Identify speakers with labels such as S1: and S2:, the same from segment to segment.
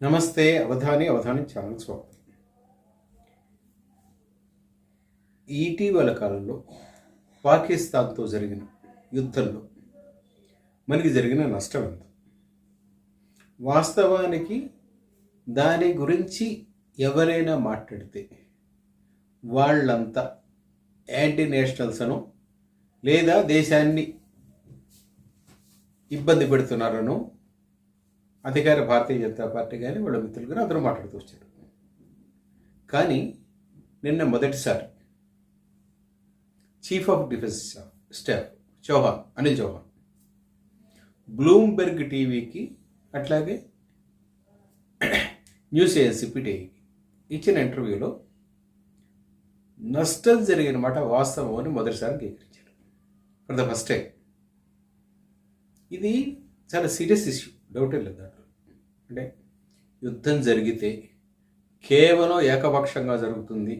S1: నమస్తే అవధాని అవధాని ఛానల్ స్వాగతం. ఇటీవల కాలంలో పాకిస్తాన్తో జరిగిన యుద్ధంలో మనకి జరిగిన నష్టం ఎంత? వాస్తవానికి దాని గురించి ఎవరైనా మాట్లాడితే వాళ్ళంతా యాంటీ నేషనల్స్ను లేదా దేశాన్ని ఇబ్బంది పెడుతున్నారనో అధికార భారతీయ జనతా పార్టీ కానీ వాళ్ళ మిత్రులు కానీ అందరూ మాట్లాడుతూ వచ్చారు. కానీ నిన్న మొదటిసారి chief of defence staff Chauhan Anil Chauhan Bloomberg టీవీకి అట్లాగే న్యూస్ ఏజెన్సీ పిటిఐకి ఇచ్చిన ఇంటర్వ్యూలో నష్టం జరిగిన మాట వాస్తవం అని మొదటిసారి అంగీకరించారు. ఫర్ ద ఫస్ట్ టైం ఇది చాలా సీరియస్ ఇష్యూ డౌటే లేదు అంటే యుద్ధం జరిగితే కేవలం ఏకపక్షంగా జరుగుతుంది.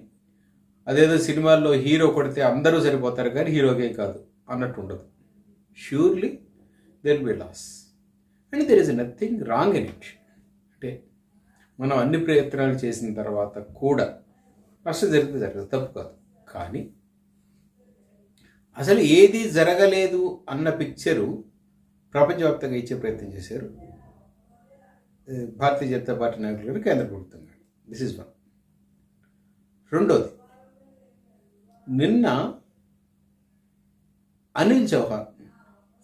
S1: అదేదో సినిమాల్లో హీరో కొడితే అందరూ సరిపోతారు కానీ హీరోకే కాదు అన్నట్టు ఉండదు. Surely there be loss and there is nothing wrong in it అంటే మనం అన్ని ప్రయత్నాలు చేసిన తర్వాత కూడా నష్టం జరిగితే జరగదు తప్పు కాదు. కానీ అసలు ఏది జరగలేదు అన్న పిక్చరు ప్రపంచవ్యాప్తంగా ఇచ్చే ప్రయత్నం చేశారు. భారతీయ జనతా పార్టీ నాయకులు కేంద్ర ప్రభుత్వం కానీ దిస్ ఇస్ వన్ రెండోది నిన్న అనిల్ చౌహాన్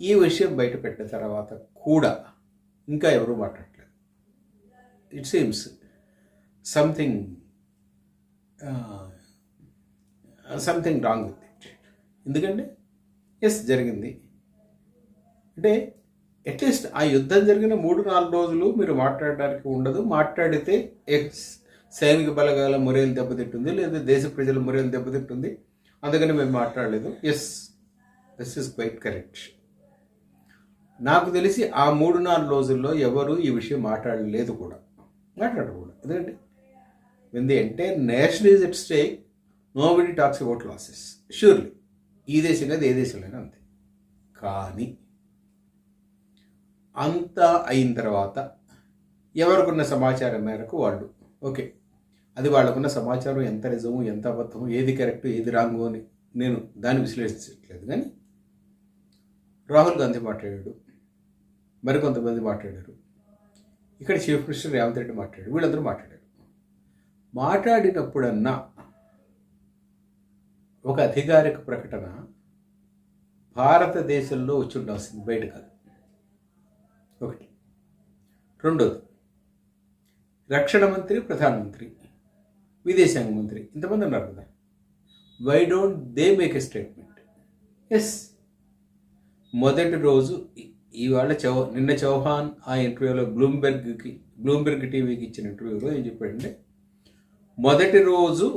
S1: ఈ విషయం బయట పెట్టిన తర్వాత కూడా ఇంకా ఎవరు మాట్లాడలేదు it seems something something wrong with it ఎందుకంటే ఎస్ జరిగింది. అంటే అట్లీస్ట్ ఆ యుద్ధం జరిగిన మూడు నాలుగు రోజులు మీరు మాట్లాడడానికి ఉండదు. మాట్లాడితే ఎక్స్ సైనిక బలగాల మొరేలు దెబ్బతింటుంది లేదా దేశ ప్రజల మొరేలు దెబ్బతింటుంది. అందుకని మేము మాట్లాడలేదు. Yes this is quite correct నాకు తెలిసి ఆ మూడు నాలుగు రోజుల్లో ఎవరు ఈ విషయం మాట్లాడలేదు కూడా. మాట్లాడకూడదు. ఎందుకంటే when the entire nation is at stake nobody talks about losses surely ఈ దేశం కాదు ఏ దేశంలోనే అంతే. కానీ అంతా అయిన తర్వాత ఎవరికున్న సమాచారం మేరకు వాళ్ళు. ఓకే. అది వాళ్ళకున్న సమాచారం ఎంత నిజము ఎంత అబద్ధము ఏది కరెక్ట్ ఏది రాంగు అని నేను దాన్ని విశ్లేషించట్లేదు కానీ రాహుల్ గాంధీ మాట్లాడాడు. మరికొంతమంది మాట్లాడారు. ఇక్కడ చీఫ్ మినిస్టర్ రేవంత్ రెడ్డి మాట్లాడారు. వీళ్ళందరూ మాట్లాడారు. మాట్లాడినప్పుడన్నా ఒక అధికారిక ప్రకటన భారతదేశంలో వచ్చి ఉండాల్సింది బయట కాదు. ఒకటి. రెండోది రక్షణ మంత్రి ప్రధానమంత్రి విదేశాంగ మంత్రి ఇంతమంది ఉన్నారు కదా. Why don't they make a statement yes మొదటి రోజు ఇవాళ చౌ నిన్న చౌహాన్ ఆ ఇంటర్వ్యూలో బ్లూంబెర్గ్కి బ్లూంబెర్గ్ టీవీకి ఇచ్చిన ఇంటర్వ్యూలో ఏం చెప్పాడంటే మొదటి రోజు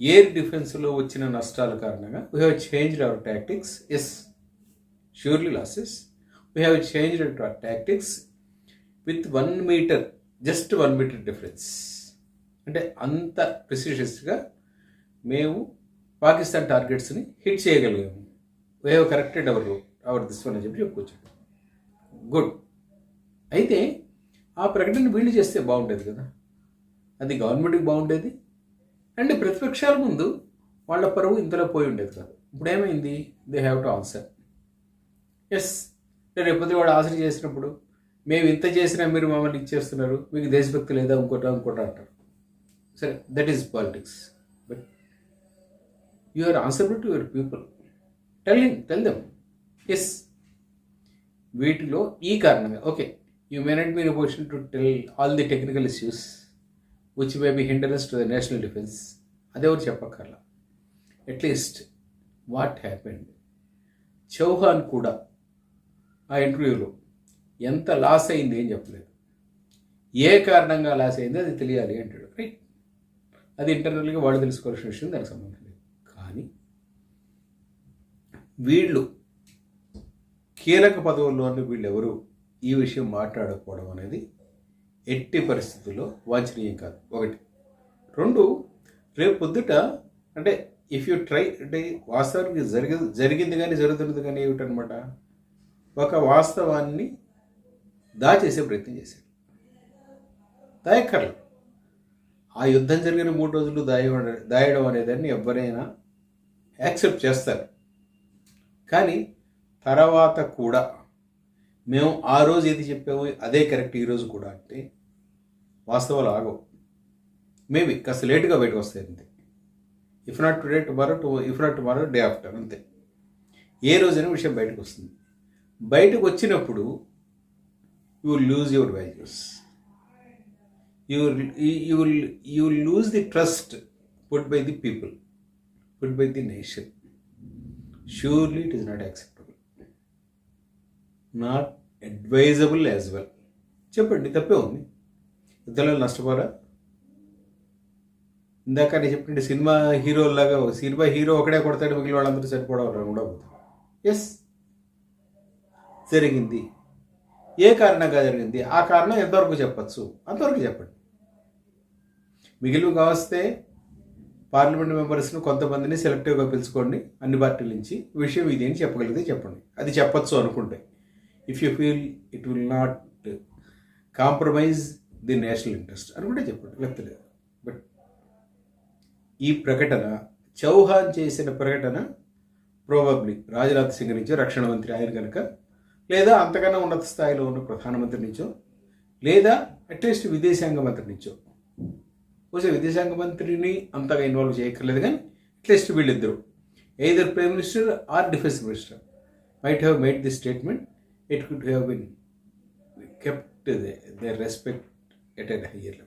S1: ఎయిర్ డిఫెన్స్లో వచ్చిన నష్టాల కారణంగా we have changed our tactics yes surely losses we have change our tactics with one metre just one metre difference అంటే అంత ప్రిసిషియస్గా మేము పాకిస్తాన్ టార్గెట్స్ని hit చేయగలిగాము. We have corrected our our this one అని చెప్పి చెప్పుకోవచ్చు గుడ్ అయితే ఆ ప్రకటన వీళ్ళు చేస్తే బాగుండేది కదా. అది గవర్నమెంట్కి బాగుండేది. అండ్ ప్రతిపక్షాల ముందు వాళ్ళ పరువు ఇంతలో పోయి ఉండేది కాదు. ఇప్పుడు ఏమైంది they have to answer yes రేపొద్దు వాడు ఆన్సర్ చేసినప్పుడు మేము ఇంత చేసినా మీరు మమ్మల్ని ఇచ్చేస్తున్నారు మీకు దేశభక్తి లేదా ఇంకోట ఇంకోట అంటారు సరే that is politics but you are answerable to your people tell him tell them yes వీటిలో ఈ కారణంగా okay you may not be in position to tell all the technical issues which may be hindrance to the national defence అదెవరు చెప్పక్కర్లా. At least what happened Chauhan కూడా ఆ ఇంటర్వ్యూలో ఎంత loss అయింది ఏం చెప్పలేదు. ఏ కారణంగా లాస్ అయింది అది తెలియాలి అంటాడు. రైట్ అది ఇంటర్నల్గా వాళ్ళు తెలుసుకోవాల్సిన విషయం దానికి సంబంధం లేదు. కానీ వీళ్ళు కీలక పదవుల్లోని వీళ్ళెవరు ఈ విషయం మాట్లాడకపోవడం అనేది ఎట్టి పరిస్థితుల్లో వాంఛనీయం కాదు. ఒకటి. రెండు రేపు పొద్దుట అంటే ఇఫ్ యూ ట్రై అంటే వాస్తవానికి జరిగి జరిగింది కానీ జరుగుతున్నది కానీ ఏమిటనమాట ఒక వాస్తవాన్ని దాచేసే ప్రయత్నం చేశాడు. దాయక్కర్లు ఆ యుద్ధం జరిగిన మూడు రోజులు దాయడం దాయడం అనేదాన్ని ఎవరైనా యాక్సెప్ట్ చేస్తారు. కానీ తర్వాత కూడా మేము ఆ రోజు ఏది చెప్పాము అదే కరెక్ట్ ఈరోజు కూడా అంటే వాస్తవాలు ఆగవు. మేబీ కాస్త లేటుగా బయటకు వస్తాయి అంతే. If not today tomorrow to if not tomorrow day after అంతే. ఏ రోజైనా విషయం బయటకు వస్తుంది. బయటకు వచ్చినప్పుడు you will lose your values you you will you will lose the trust put by the people put by the nation surely it is not acceptable not advisable as well చెప్పండి తప్పే ఉంది. ఇద్దరు నష్టపోరా? ఇందాక నేను చెప్పినట్టు సినిమా హీరోలాగా సినిమా హీరో ఒకడే కొడతాడు మిగిలిన వాళ్ళందరూ చనిపోవడం ఉండబోతుంది ఎస్ జరిగింది. ఏ కారణంగా జరిగింది? ఆ కారణం ఎంతవరకు చెప్పచ్చు? అంతవరకు చెప్పండి. మిగిలిన కావస్తే పార్లమెంట్ మెంబర్స్ను కొంతమందిని సెలెక్టివ్గా పిలుచుకోండి. అన్ని పార్టీల నుంచి విషయం ఇది అని చెప్పగలిగితే చెప్పండి. అది చెప్పచ్చు అనుకుంటే. If you feel it will not compromise the national interest అనుకుంటే చెప్పండి. లేకపోతే లేదు. బట్ ఈ ప్రకటన చౌహాన్ చేసిన ప్రకటన ప్రోబబ్లీ రాజ్నాథ్ సింగ్ నుంచి రక్షణ మంత్రి ఆయన కనుక లేదా అంతకన్నా ఉన్నత స్థాయిలో ఉన్న ప్రధానమంత్రి నుంచో లేదా అట్లీస్ట్ విదేశాంగ మంత్రి నుంచో. బహుశా విదేశాంగ మంత్రిని అంతగా ఇన్వాల్వ్ చేయక్కర్లేదు కానీ అట్లీస్ట్ వీళ్ళిద్దరు. Either prime minister or defence minister might have made the statement it could have been kept their respect at a higher level